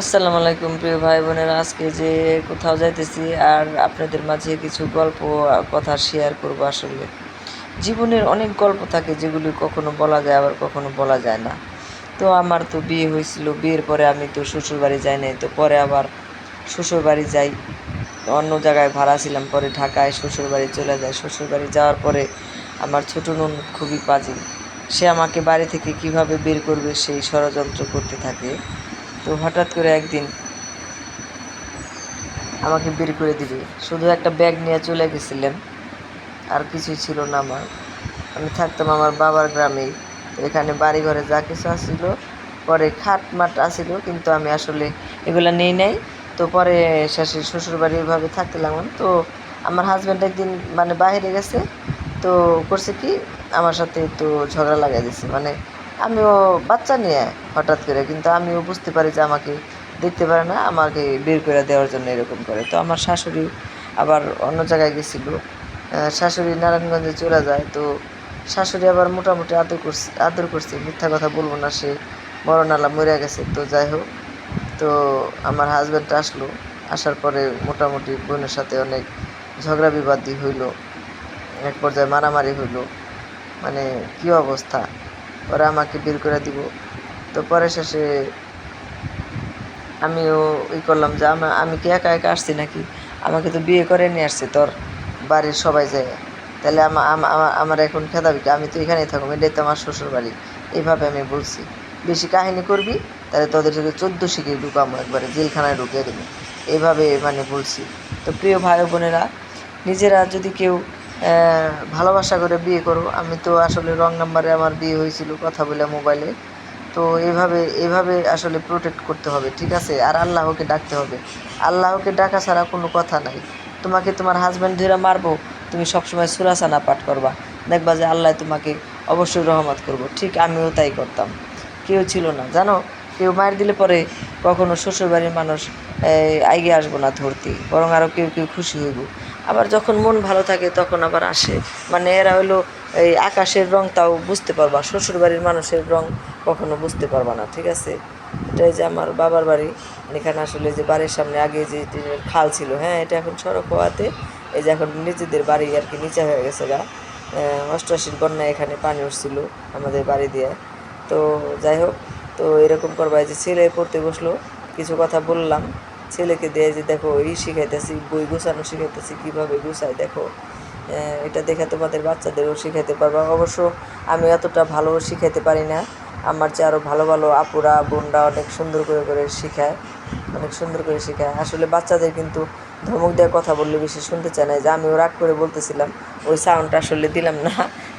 আসসালামু আলাইকুম, প্রিয় ভাই বোনেরা। আজকে যে কোথাও যাইতেছি আর আপনাদের মাঝে কিছু গল্প, কথা শেয়ার করব আসলে। জীবনের অনেক গল্প থাকে যেগুলি কখনো বলা যায়, আবার কখনো বলা যায় না। তো আমার তো বিয়ে হয়েছিল, বিয়ের পরে আমি তো শ্বশুরবাড়ি যাই নাই, তো পরে আবার শ্বশুরবাড়ি যাই। অন্য জায়গায় ভাড়া ছিলাম, পরে ঢাকায় শ্বশুরবাড়ি চলে যায় শ্বশুরবাড়ি যাওয়ার পরে আমার ছোটো নুন খুবই পাজি সে আমাকে বাড়ি থেকে কীভাবে বের করবে সেই ষড়যন্ত্র করতে থাকে। তো হঠাৎ করে একদিন আমাকে বের করে দিবে। শুধু একটা ব্যাগ নিয়ে চলে গেছিলেন, আর কিছুই ছিল না আমার। আমি থাকতাম আমার বাবার গ্রামেই তো এখানে বাড়ি ঘরে যা কিছু আসছিল পরে খাট মাট আসছিল কিন্তু আমি আসলে এগুলা নেই নাই। তো পরে শেষে শ্বশুর বাড়ি ওইভাবে থাকতে লাগলাম তো আমার হাজব্যান্ড একদিন মানে বাইরে গেছে, তো করছে কি, আমার সাথে তো ঝগড়া লাগাই দিছে। মানে আমিও বাচ্চা নিয়ে হঠাৎ করে, কিন্তু আমিও বুঝতে পারি যে আমাকে দেখতে পারে না, আমাকে বের করে দেওয়ার জন্য এরকম করে। তো আমার শাশুড়ি আবার অন্য জায়গায় গেছিল। শাশুড়ি নারায়ণগঞ্জে চলে যায়। তো শাশুড়ি আবার মোটামুটি আদর করছে আদর করছে। মিথ্যা কথা বলব না, সে মরণালা মরে গেছে। তো যাই হোক, তো আমার হাজব্যান্ড আসলো। আসার পরে মোটামুটি বোনের সাথে অনেক ঝগড়া বিবাদী হইল। এক পর্যায়ে মারামারি হইল। মানে কি অবস্থা? পরে আমাকে বের করে দিব। তো পরে শেষে আমিও ই করলাম যে আমা কি একা একা আসছি নাকি? আমাকে তো বিয়ে করে নিয়ে আসছে তোর বাড়ির সবাই যায়। তাহলে আমা- আমা- আমা- আমার এখন খেদাবি? আমি তো এখানেই থাকব এটাই তো আমার শ্বশুর বাড়ি এইভাবে আমি বলছি। বেশি কাহিনী করবি, তাহলে তোদের যদি চোদ্দ শিখে ঢুকামো একবারে, জেলখানায় ঢুকিয়ে দেবো। এইভাবে মানে বলছি। তো প্রিয় ভাই বোনেরা নিজেরা যদি কেউ ভালোবাসা করে বিয়ে করো আমি তো আসলে রং নাম্বারে আমার বিয়ে হয়েছিল কথা বলে মোবাইলে। তো এভাবে এভাবে আসলে প্রোটেক্ট করতে হবে, ঠিক আছে? আর আল্লাহকে ডাকতে হবে। আল্লাহকে ডাকা ছাড়া কোনো কথা নাই। তোমাকে তোমার হাজব্যান্ড ধরে মারবো, তুমি সবসময় সুরাসানা পাঠ করবা। দেখবা যে আল্লাহ তোমাকে অবশ্যই রহমত করব। ঠিক আমিও তাই করতাম। কেউ ছিল না, জানো? কেউ মার দিলে পরে কখনো শ্বশুরবাড়ির মানুষ আইগে আসব না ধরতে। বরং আরও কেউ কেউ খুশি হইব। আবার যখন মন ভালো থাকে তখন আবার আসে। মানে এরা হলো এই আকাশের রং তাও বুঝতে পারবা, শ্বশুরবাড়ির মানুষের রং কখনো বুঝতে পারবা না, ঠিক আছে? এটাই যে আমার বাবার বাড়ি, এখানে আসলে যে বাড়ির সামনে আগে যে খাল ছিল হ্যাঁ এটা এখন সড়ক হওয়াতে এই যে এখন নিজেদের বাড়ি আর কি নিচে হয়ে গেছে গা। অষ্টআশির বন্যায় এখানে পানি উঠছিল আমাদের বাড়ি দিয়ে। তো যাই হোক, তো এরকম করবা যে ছেলে পড়তে বসল, কিছু কথা বললাম। ছেলেকে দিয়ে যে, দেখো, এই শিখাইতেছি, বই গোছানো শিখাইতেছি, কীভাবে গুছাই দেখো। এটা দেখে তোমাদের বাচ্চাদেরও শিখাইতে পারবা। অবশ্য আমি অতটা ভালো শিখাইতে পারি না। আমার চেয়ে আরও ভালো ভালো আপুরা, বোনরা অনেক সুন্দর করে করে শেখায়, অনেক সুন্দর করে শেখায়। আসলে বাচ্চাদের কিন্তু ধমক দেওয়ার কথা বললে বেশি শুনতে চায় না। যে আমিও রাগ করে বলতেছিলাম, ওই সাউন্ডটা আসলে দিলাম না।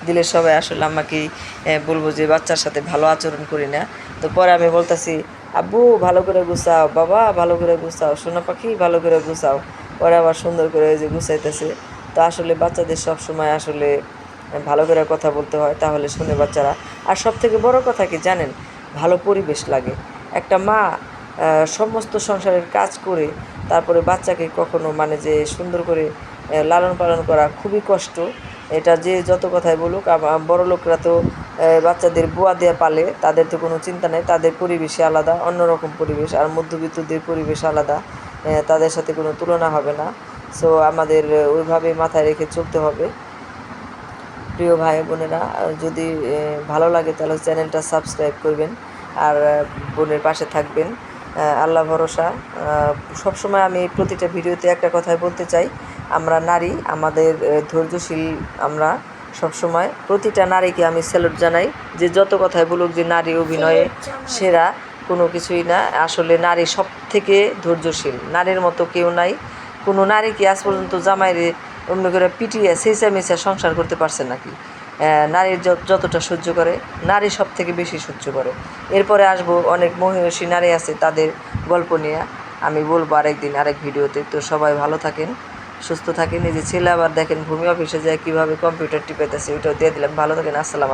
দিলে সবাই আসলে আমাকেই আহ, বলব যে বাচ্চার সাথে ভালো আচরণ করি না। তো পরে আমি বলতেছি আব্বু ভালো করে গুছাও। বাবা ভালো করে গুছাও। সোনা পাখি ভালো করে গুছাও। পরে আবার সুন্দর করে যে গুছাইতেছে। তো আসলে বাচ্চাদের সব সময় আসলে ভালো করে কথা বলতে হয় তাহলে শুনে বাচ্চারা। আর সব থেকে বড় কথা কি জানেন? ভালো পরিবেশ লাগে। একটা মা সমস্ত সংসারের কাজ করে তারপরে বাচ্চাকে কখনো মানে যে সুন্দর করে লালন পালন করা খুবই কষ্ট। এটা যে যত কথাই বলুক বড় লোকরা তো বাচ্চাদের বুয়া দেয়া পালে, তাদের তো কোনো চিন্তা নেই, তাদের পরিবেশই আলাদা, অন্যরকম পরিবেশ, আর মধ্যবিত্তদের পরিবেশ আলাদা তাদের সাথে কোনো তুলনা হবে না। সো আমাদের ওইভাবে মাথায় রেখে চলতে হবে। প্রিয় ভাই বোনেরা, যদি ভালো লাগে তাহলে চ্যানেলটা সাবস্ক্রাইব করবেন, আর, বোনের পাশে থাকবেন। আল্লাহ ভরসা। সবসময় আমি প্রতিটা ভিডিওতে একটা কথাই বলতে চাই। আমরা নারী, আমাদের ধৈর্যশীল আমরা সবসময়। প্রতিটা নারীকে আমি স্যালুট জানাই যে যত কথাই বলুক যে নারী অভিনয়ে সেরা, কোনো কিছুই না। আসলে নারী সব থেকে ধৈর্যশীল। নারীর মতো কেউ নাই। কোনো নারী কি আজ পর্যন্ত জামাইরে অন্য করে পিটিয়ে সেইসা মেসা সংসার করতে পারছে নাকি? নারীর যত- যতটা সহ্য করে, নারী সব থেকে বেশি সহ্য করে। এরপরে আসব অনেক মহিষী নারী আছে, তাদের গল্প নিয়ে। আমি বলব আরেকদিন, আরেক ভিডিওতে। তো সবাই ভালো থাকেন, সুস্থ থাকেন। যে ছেলে আবার দেখেন ভূমি অফিসে যায়, কীভাবে কম্পিউটার টিপেতেছে ওইটাও দিয়ে দিলাম। ভালো থাকেন, আসসালাম